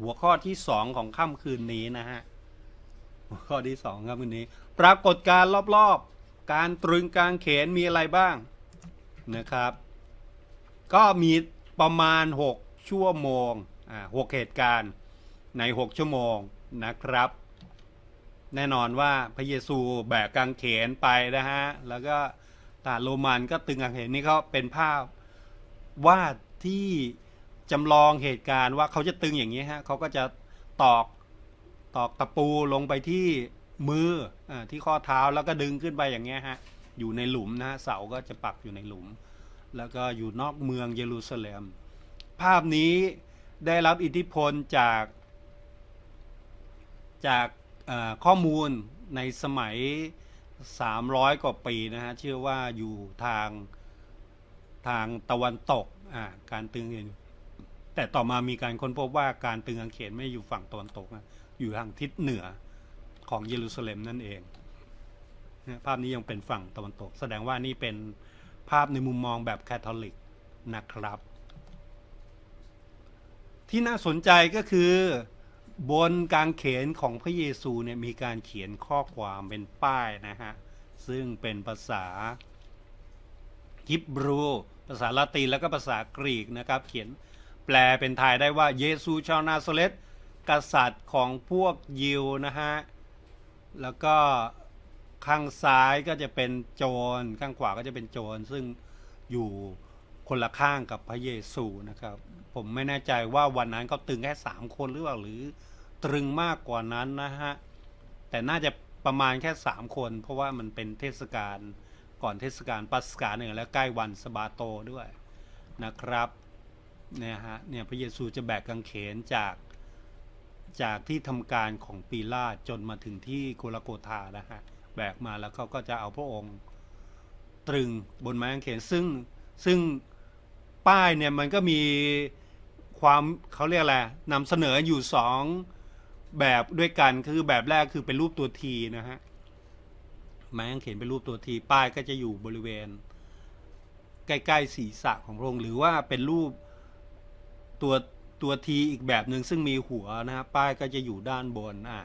หัวข้อที่สองของค่ำคืนนี้นะฮะ หัวข้อที่สองครับคืนนี้ ปรากฏการรอบๆ การตรึงกลางเขนมีอะไรบ้างนะครับ ก็มีประมาณ 6 ชั่วโมงอ่าหกเหตุการณ์ใน 6 ชั่วโมงนะครับ แน่นอนว่าพระเยซูแบกกางเขนไปนะฮะ แล้วก็ทหาโรมันก็ตึงกางเขนนี่ก็เป็นภาพวาดที่ จำลองเหตุการณ์ว่าเขาจะตึงอย่างนี้ฮะเขาก็จะตอกตอกตะปูลงไปที่มืออที่ข้อเท้าแล้วก็ดึงขึ้นไปอย่างเงี้ยฮะอยู่ในหลุมนะฮะเสาก็จะปักอยู่ในหลุม แล้วก็อยู่นอกเมืองเยรูซาเล็ม ภาพนี้ได้รับอิทธิพลจาก จากข้อมูลในสมัย 300 กว่าปีนะฮะเชื่อว่าอยู่ทางทางตะวันตก อ่า การตึงเอง แต่ต่อมามีการค้นพบว่าการตึงกางเขนไม่อยู่ฝั่งตะวันตกนะอยู่ทางทิศเหนือของเยรูซาเล็มนั่นเองภาพนี้ยังเป็นฝั่งตะวันตก แสดงว่านี่เป็นภาพในมุมมองแบบแคทอลิกนะครับ ที่น่าสนใจก็คือบนกางเขนของพระเยซูเนี่ยมีการเขียนข้อความเป็นป้ายนะฮะ ซึ่งเป็นภาษาฮิบรู ภาษาละตินแล้วก็ภาษากรีกนะครับ เขียน แปลเป็นไทยได้ว่าเยซูชาวนาซาเรตกษัตริย์ของพวกยิวนะฮะ แล้วก็ข้างซ้ายก็จะเป็นโจร ข้างขวาก็จะเป็นโจร ซึ่งอยู่คนละข้างกับพระเยซูนะครับ ผมไม่แน่ใจว่าวันนั้นเขาตึงแค่สามคนหรือเปล่าหรือตรึงมากกว่านั้นนะฮะ แต่น่าจะประมาณแค่สามคน เพราะว่ามันเป็นเทศกาลก่อนเทศกาลปัสกาหนึ่งและใกล้วันสบาโตด้วยนะครับ เนี่ยฮะเนี่ยพระเยซูจะแบกกางเขนจากจากที่ทำการของปีลาจนมาถึงที่โกลโกธานะฮะแบกมาแล้วเขาก็จะเอาพระองค์ตรึงบนไม้กางเขนซึ่งซึ่งป้ายเนี่ยมันก็มีความเขาเรียกอะไรนำเสนออยู่สองแบบด้วยกันคือแบบแรกคือเป็นรูปตัวทีนะฮะไม้กางเขนเป็นรูปตัวทีป้ายก็จะอยู่บริเวณ ใกล้ๆศีรษะของพระองค์หรือว่าเป็นรูป ตัวตัวทีอีกแบบหนึ่งซึ่งมีหัวนะฮะป้ายก็จะอยู่ด้านบนอ่า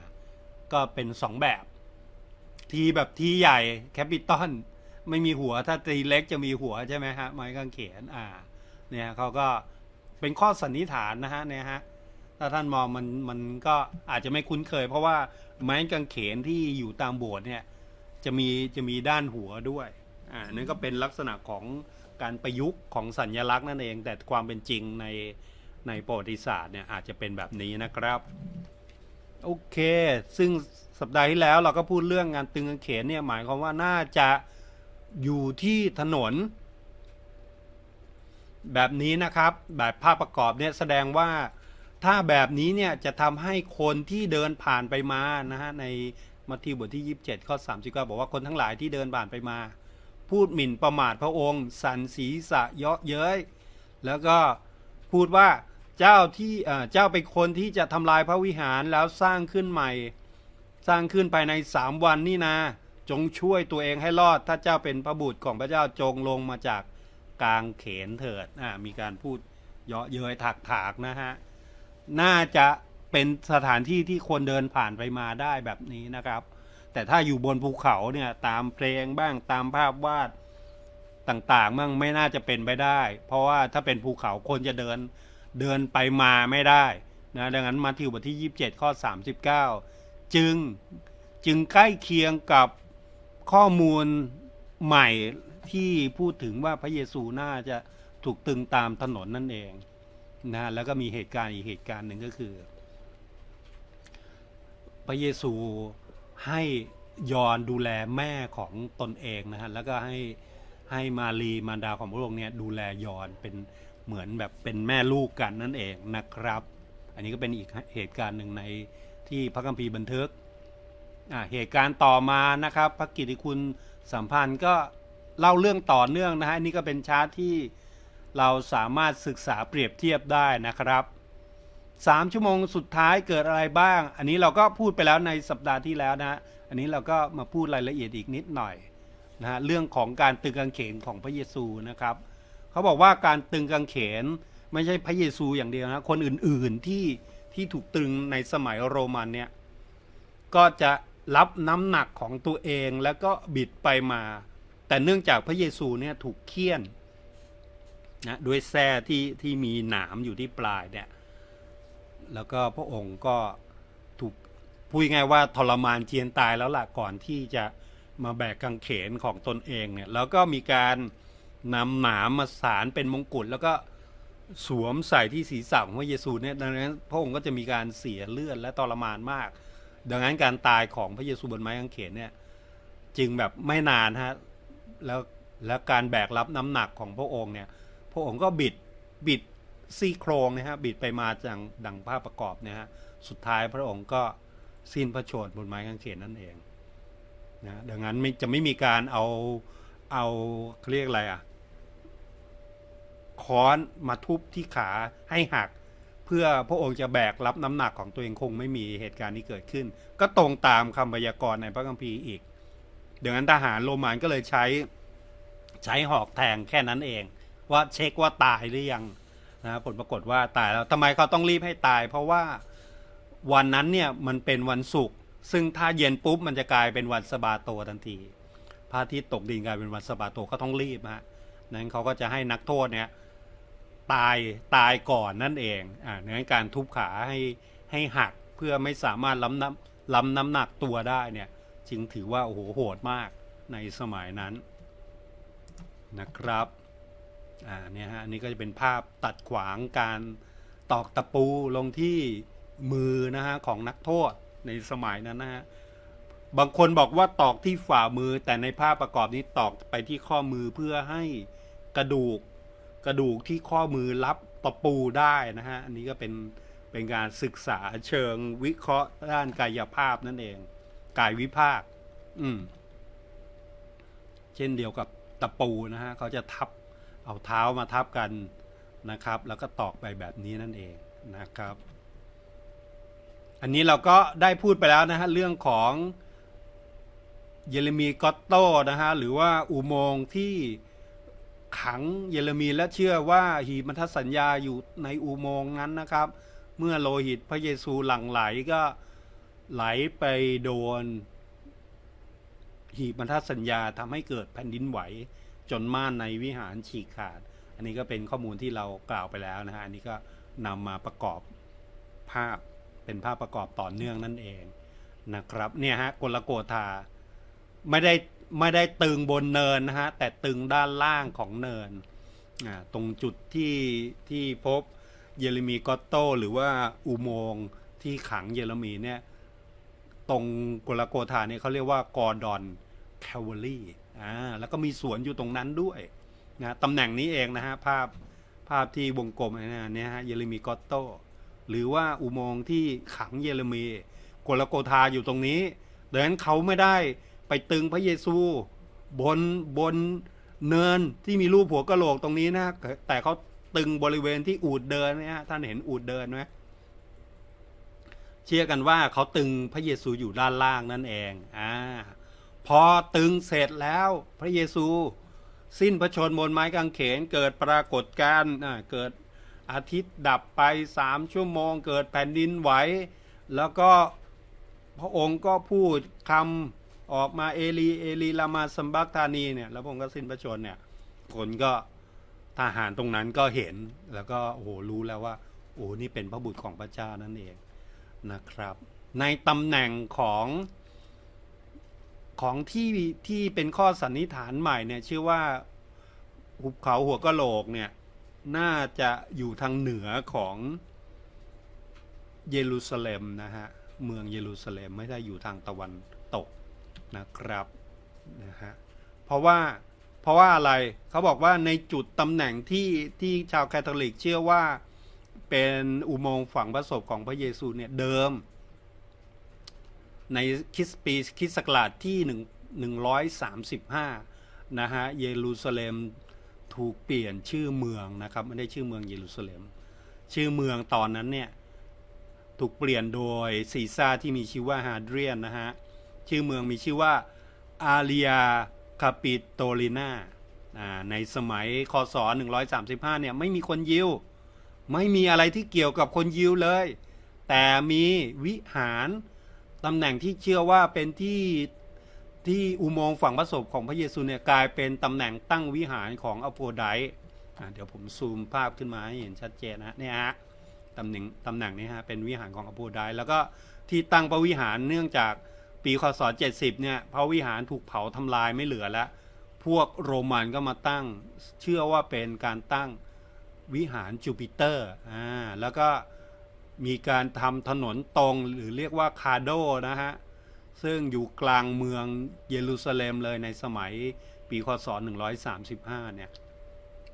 ก็เป็นสองแบบทีแบบทีใหญ่แคปิตอลไม่มีหัวถ้าทีเล็กจะมีหัวใช่ไหมฮะไม้กางเขนอ่าเนี่ยเขาก็เป็นข้อสันนิษฐานนะฮะเนี่ยฮะถ้าท่านมองมันมันก็อาจจะไม่คุ้นเคย เพราะว่าไม้กางเขนที่อยู่ตามโบสถ์เนี่ยจะมีจะมีด้านหัวด้วยอ่านั่นก็เป็นลักษณะของการประยุกต์ของสัญลักษณ์นั่นเอง แต่ความเป็นจริงใน ในประวัติศาสตร์เนี่ยอาจจะเป็นแบบนี้นะครับ โอเค ซึ่งสัปดาห์ที่แล้วเราก็พูดเรื่องงานตึงกางเขนเนี่ยหมายความว่าน่าจะอยู่ที่ถนน แบบนี้นะครับ แบบภาพประกอบเนี่ยแสดงว่าถ้าแบบนี้เนี่ยจะทำให้คนที่เดินผ่านไปมานะฮะในมัทธิวบทที่ 27 ข้อ 39 บอกว่าคนทั้งหลายที่เดินผ่านไปมา พูดหมิ่นประมาทพระองค์ สันศีษะเยาะเย้ยแล้วก็พูดว่า เจ้าที่เอ่อเจ้าเป็นคนที่จะทำลายพระวิหารแล้วสร้างขึ้นใหม่ สร้างขึ้นภายในสามวันนี่นะจงช่วยตัวเองให้รอด ถ้าเจ้าเป็นพระบุตรของพระเจ้าจงลงมาจากกลางเขนเถิดอ่ามีการพูดเยาะเย้ยถักถากนะฮะ น่าจะเป็นสถานที่ที่คนเดินผ่านไปมาได้แบบนี้นะครับ แต่ถ้าอยู่บนภูเขาเนี่ยตามเพลงบ้างตามภาพวาดต่างๆมั่งไม่น่าจะเป็นไปได้ เพราะว่าถ้าเป็นภูเขาคนจะเดิน เดินไปมาไม่ได้นะดังนั้นมาทิวบทที่ 27 ข้อ 39 จึงจึงใกล้เคียงกับข้อมูลใหม่ที่พูดถึงว่าพระเยซูน่าจะถูกตึงตามถนนนั่นเองนะแล้วก็มีเหตุการณ์อีกเหตุการณ์หนึ่งก็คือ พระเยซูให้ยอนดูแลแม่ของตนเองนะฮะแล้วก็ให้ให้มารีมารดาของพระองค์เนี่ยดูแลยอนเป็น เหมือนแบบเป็นแม่ลูกกันนั่นเองนะครับ อันนี้ก็เป็นอีกเหตุการณ์หนึ่งในที่พระคัมภีร์บันทึกเหตุการณ์ต่อมานะครับ พระกิติคุณสัมพันธ์ก็เล่าเรื่องต่อเนื่องนะฮะอันนี่ก็เป็นชาร์ตที่เราสามารถศึกษาเปรียบเทียบได้นะครับสามชั่วโมงสุดท้ายเกิดอะไรบ้าง อันนี้เราก็พูดไปแล้วในสัปดาห์ที่แล้วนะ อันนี้เราก็มาพูดรายละเอียดอีกนิดหน่อยนะฮะเรื่องของการตึงกางเขนของพระเยซูนะครับ เขาบอกว่าการตึงกางเขนไม่ใช่พระเยซูอย่างเดียวนะคนอื่นๆที่ที่ถูกตึงในสมัยโรมันเนี่ยก็จะรับน้ำหนักของตัวเองแล้วก็บิดไปมา แต่เนื่องจากพระเยซูเนี่ยถูกเคี่ยนนะด้วยแส้ที่ที่มีหนามอยู่ที่ปลายเนี่ยแล้วก็พระองค์ก็ถูกพูดง่ายว่าทรมานเจียนตายแล้วล่ะก่อนที่จะมาแบกกางเขนของตนเองเนี่ยแล้วก็มีการ นำหนามมาสารเป็นมงกุฎแล้วก็สวมใส่ที่ศีรษะของพระเยซูเนี่ยดังนั้นพระองค์ก็จะมีการเสียเลือดและทรมานมาก ดังนั้นการตายของพระเยซูบนไม้กางเขนเนี่ยจึงแบบไม่นานฮะแล้วแล้วการแบกรับน้ำหนักของพระองค์เนี่ยพระองค์ก็บิดบิดซี่โครงนะฮะบิดไปมาจังดังภาพประกอบเนี่ยฮะสุดท้ายพระองค์ก็สิ้นพระชนม์บนไม้กางเขนนั่นเองนะดังนั้นจะไม่มีการเอาเอาเขาเรียกอะไรอะ ค้อนมาทุบที่ขาให้หัก เพื่อพระองค์จะแบกรับน้ำหนักของตัวเองคงไม่มีเหตุการณ์นี้เกิดขึ้น ก็ตรงตามคำพยากรณ์ในพระคัมภีร์อีกดังนั้นทหารโรมันก็เลยใช้ใช้หอกแทงแค่นั้นเอง ว่าเช็คว่าตายหรือยังนะผลปรากฏว่าตายแล้วทำไมเขาต้องรีบให้ตาย เพราะว่าวันนั้นเนี่ยมันเป็นวันศุกร์ซึ่งถ้าเย็นปุ๊บมันจะกลายเป็นวันสบาโตทันทีพระอาทิตย์ตกดินกลายเป็นวันสบาโตก็ต้องรีบฮะนั้นเขาก็จะให้นักโทษเนี่ย ตายตายก่อนนั่นเองอ่าในการทุบขาให้ให้หักเพื่อไม่สามารถล้ำน้ำล้ำน้ำหนักตัวได้เนี่ยจึงถือว่าโอ้โหโหดมากในสมัยนั้นนะครับอ่าเนี่ยฮะอันนี้ก็จะเป็นภาพตัดขวางการตอกตะปูลงที่มือนะฮะของนักโทษในสมัยนั้นนะฮะบางคนบอกว่าตอกที่ฝ่ามือแต่ในภาพประกอบนี้ตอกไปที่ข้อมือเพื่อให้กระดูก กระดูกที่ข้อมือรับตะปูได้นะฮะ อันนี้ก็เป็นเป็นการศึกษาเชิงวิเคราะห์ด้านกายภาพนั่นเอง กายวิภาค อืม เช่นเดียวกับตะปูนะฮะเขาจะทับเอาเท้ามาทับกันนะครับ แล้วก็ตอกไปแบบนี้นั่นเองนะครับ อันนี้เราก็ได้พูดไปแล้วนะฮะเรื่องของเยเรมีกอตโตนะฮะหรือว่าอุโมงค์ที่ ขังเยเรมีและเชื่อว่าหีบพันธสัญญาอยู่ในอุโมงค์นั้นนะครับ เมื่อโลหิตพระเยซูหลั่งไหลก็ไหลไปโดน หีบพันธสัญญาทำให้เกิดแผ่นดินไหว จนม่านในวิหารฉีกขาด อันนี้ก็เป็นข้อมูลที่เรากล่าวไปแล้วนะฮะอันนี้ก็นำมาประกอบภาพเป็นภาพประกอบต่อเนื่องนั่นเองนะครับเนี่ยฮะกลโกธาไม่ได้ ไม่ได้ตึงบนเนินนะฮะ แต่ตึงด้านล่างของเนิน ตรงจุดที่ที่พบเยเรมีกอตโต หรือว่าอุโมงค์ที่ขังเยเรมีเนี่ย ตรงกุลโกธาเนี่ยเขาเรียกว่ากอร์ดอนแคลเวอรี่อ่าแล้วก็มีสวนอยู่ตรงนั้นด้วยนะตำแหน่งนี้เองนะฮะ ภาพภาพที่วงกลมเนี่ยฮะเยเรมีกอตโต หรือว่าอุโมงค์ที่ขังเยเรมีกุลโกธาอยู่ตรงนี้ดังนั้นเขาไม่ได้ ไปตึงพระเยซู บนบนเนินที่มีรูปหัวกะโหลกตรงนี้นะแต่เขาตึงบริเวณที่อูดเดินนะฮะท่านเห็นอูดเดินไหมเชื่อกันว่าเขาตึงพระเยซูอยู่ด้านล่างนั่นเองอ่าพอตึงเสร็จแล้วพระเยซู สิ้นพระชนม์บนไม้กางเขนเกิดปรากฏการณ์อ่าเกิดอาทิตย์ดับไปสามชั่วโมง เกิดแผ่นดินไหวแล้วก็พระองค์ก็พูดคำ ออกมาเอลีเอลีลามาสัมบักธานีเนี่ยแล้วพระองค์ก็สิ้นพระชนเนี่ยคนก็ทหารตรงนั้นก็เห็นแล้วก็โอ้โหรู้แล้วว่าโอ้นี่เป็นพระบุตรของพระเจ้านั่นเองนะครับ ในตำแหน่งของของที่ที่เป็นข้อสันนิษฐานใหม่เนี่ยชื่อว่าหุบเขาหัวกะโหลกเนี่ยน่าจะอยู่ทางเหนือของเยรูซาเล็มนะฮะเมืองเยรูซาเล็มไม่ได้อยู่ทางตะวันตก นะครับนะฮะเพราะว่าเพราะว่าอะไรเขาบอกว่าในจุดตำแหน่งที่ที่ชาวแคทอลิกเชื่อว่าเป็นอุโมงค์ฝังพระศพของพระเยซูเนี่ยเดิม ในคริสต์ปีคริสต์ศักราชที่หนึ่งหนึ่งร้อยสามสิบห้านะฮะเยรูซาเล็มถูกเปลี่ยนชื่อเมืองนะครับไม่ได้ชื่อเมืองเยรูซาเล็ม ชื่อเมืองตอนนั้นเนี่ยถูกเปลี่ยนโดยซีซ่าที่มีชื่อว่าฮาเดรียนนะฮะ ชื่อเมืองมีชื่อว่าอาเรียคาปิโตลิน่าในสมัยคศ 135 เนี่ยไม่มีคนยิว ไม่มีอะไรที่เกี่ยวกับคนยิวเลย แต่มีวิหารตำแหน่งที่เชื่อว่าเป็นที่ที่อุโมงค์ฝั่งพระศพของพระเยซูเนี่ยกลายเป็นตำแหน่งตั้งวิหารของอโฟไดเดี๋ยวผมซูมภาพขึ้นมาให้เห็นชัดเจนนะเนี่ยฮะตำแหน่งตำแหน่งนี้ฮะเป็นวิหารของอโฟไดแล้วก็ที่ตั้งพระวิหารเนื่องจาก ปีคศ70เนี่ยพระวิหารถูกเผาทำลายไม่เหลือแล้ว พวกโรมันก็มาตั้ง เชื่อว่าเป็นการตั้งวิหารจูปิเตอร์อ่าแล้วก็มีการทำถนนตรงหรือเรียกว่าคาโดนะฮะ ซึ่งอยู่กลางเมืองเยรูซาเล็มเลยในสมัยปีคศ 135 เนี่ย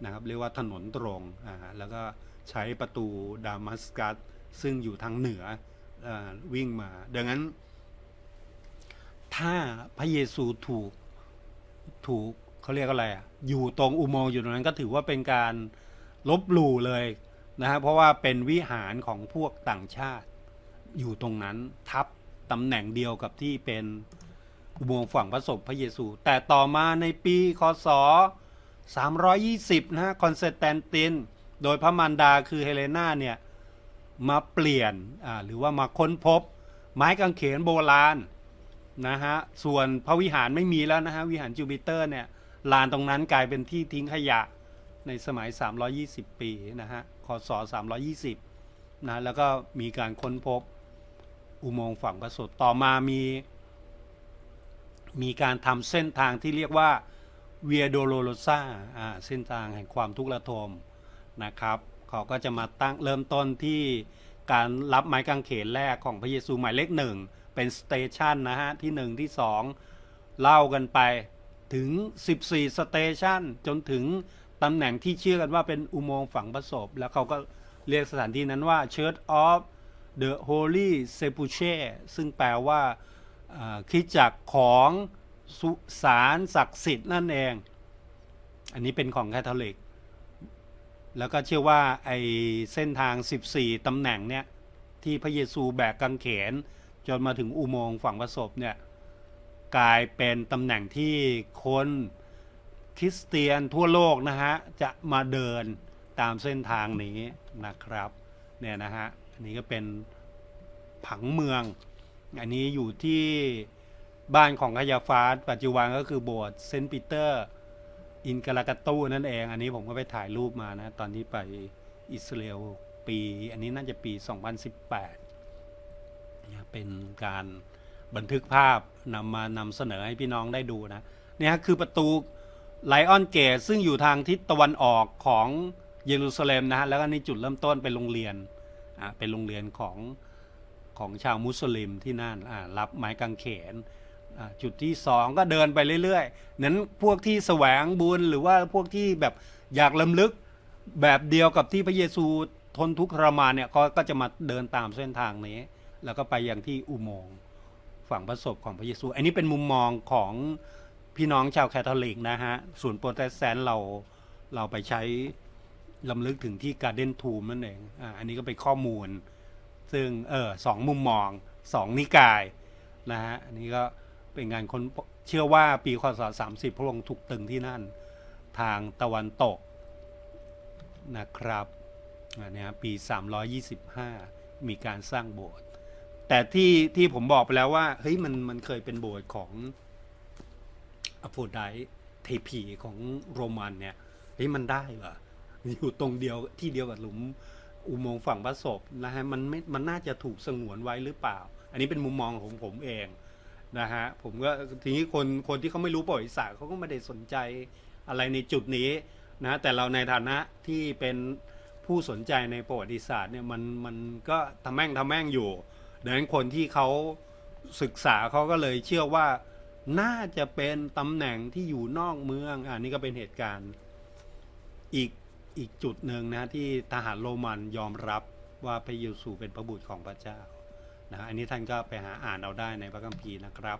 นะครับเรียกว่าถนนตรงอ่าแล้วก็ใช้ประตูดามัสกัสซึ่งอยู่ทางเหนืออวิ่งมาดังนั้น ถ้าพระเยซูถูกถูกเขาเรียกอะไรอะอยู่ตรงอุโมงค์อยู่ตรงนั้นก็ถือว่าเป็นการลบหลู่เลยนะฮะเพราะว่าเป็นวิหารของพวกต่างชาติอยู่ตรงนั้นทับตำแหน่งเดียวกับที่เป็นอุโมงค์ฝั่งพระศพพระเยซู แต่ต่อมาในปีคศ 320 นะฮะคอนสแตนติน โดยพระมารดาคือเฮเลนาเนี่ย มาเปลี่ยนอ่าหรือว่ามาค้นพบ ไม้กางเขนโบราณ นะฮะส่วนพระวิหารไม่มีแล้วนะฮะวิหารจูปิเตอร์เนี่ยลานตรงนั้นกลายเป็นที่ทิ้งขยะในสมัย 320 ปีนะฮะคศ320นะแล้วก็มีการค้นพบอุโมงค์ฝั่งพระสดต่อมามีมีการทำเส้นทางที่เรียกว่าเวียโดโลโ s ซาอ่าเส้นทางแห่งความทุกข์ระทมนะครับเขาก็จะมาตั้งเริ่มต้นที่การรับไม้กางเขนแรกของพระเยซูหมายเลขหนึ่ง เป็นสเตชันนะฮะ ที่หนึ่งที่สองเล่ากันไปถึง 14 สเตชันจนถึงตำแหน่งที่เชื่อกันว่าเป็นอุโมงค์ฝังพระศพ แล้วเขาก็เรียกสถานที่นั้นว่า Church of the Holy Sepulchre ซึ่งแปลว่าอ่าคริสตจักของสุสานศักดิ์สิทธิ์นั่นเอง อันนี้เป็นของแคทอลิก แล้วก็เชื่อว่าไอเส้นทาง 14 ตำแหน่งเนี่ย ที่พระเยซูแบกกางเขน จนมาถึงอุโมงค์ฝั่งพระศพเนี่ยกลายเป็นตำแหน่งที่คนคริสเตียนทั่วโลกนะฮะจะมาเดินตามเส้นทางนี้นะครับเนี่ยนะฮะอันนี้ก็เป็นผังเมือง อันนี้อยู่ที่บ้านของขยาฟาสปัจจุบันก็คือโบสถ์เซนต์ปีเตอร์อินกาลากาตูนั่นเอง อันนี้ผมก็ไปถ่ายรูปมานะ ตอนที่ไปอิสราเอลปี อันนี้น่าจะปี 2018 เป็นการบันทึกภาพนำมานำเสนอให้พี่น้องได้ดูนะเนี่ยคือประตูไลออนเกตซึ่งอยู่ทางทิศตะวันออกของเยรูซาเล็มนะฮะแล้วก็นี่จุดเริ่มต้นเป็นโรงเรียนอ่าเป็นโรงเรียนของของชาวมุสลิมที่นั่นอ่ารับไม้กางเขนอ่าจุดที่สองก็เดินไปเรื่อยๆนั้นพวกที่แสวงบุญหรือว่าพวกที่แบบอยากลำลึกแบบเดียวกับที่พระเยซูทนทุกข์ทรมานเนี่ยก็ก็จะมาเดินตามเส้นทางนี้ แล้วก็ไปย่างที่อุโมงค์ฝั่งพระศพของพระเยซู อันนี้เป็นมุมมองของพี่น้องชาวแคทอลิกนะฮะส่วนโปรเตสแตนต์เราเราไปใช้ลำลึกถึงที่การเดนทูมนั่นเองอ่าอันนี้ก็เป็นข้อมูล ซึ่งเออสองมุมมองสองนิกายนะฮะ อันนี้ก็เป็นงานคนเชื่อว่าปีคศ30 พระองค์ถูกตึงที่นั่นทางตะวันตกนะครับอันนี้ปี 325 มีการสร้างโบสถ์ แต่ที่ที่ผมบอกไปแล้วว่าเฮ้ยมันมันเคยเป็นโบสถ์ของอโฟไดต์เทพีของโรมันเนี่ยเฮ้ยมันได้เหรออยู่ตรงเดียวที่เดียวกับหลุมอุโมงค์ฝั่งพระศพนะฮะมันไม่มันน่าจะถูกสงวนไว้หรือเปล่า อันนี้เป็นมุมมองของผมเองนะฮะผมก็ทีนี้คนคนที่เขาไม่รู้ประวัติศาสตร์เขาก็ไม่ได้สนใจอะไรในจุดนี้นะแต่เราในฐานะที่เป็นผู้สนใจในประวัติศาสตร์เนี่ยมันมันก็ทำแม่งทำแม่งอยู่ ดังนั้นคนที่เขาศึกษาเขาก็เลยเชื่อว่าน่าจะเป็นตำแหน่งที่อยู่นอกเมือง อันนี้ก็เป็นเหตุการณ์อีกอีกจุดหนึ่งนะที่ทหารโรมันยอมรับว่าพระเยซูเป็นพระบุตรของพระเจ้านะอันนี้ท่านก็ไปหาอ่านเอาได้ในพระคัมภีร์นะครับ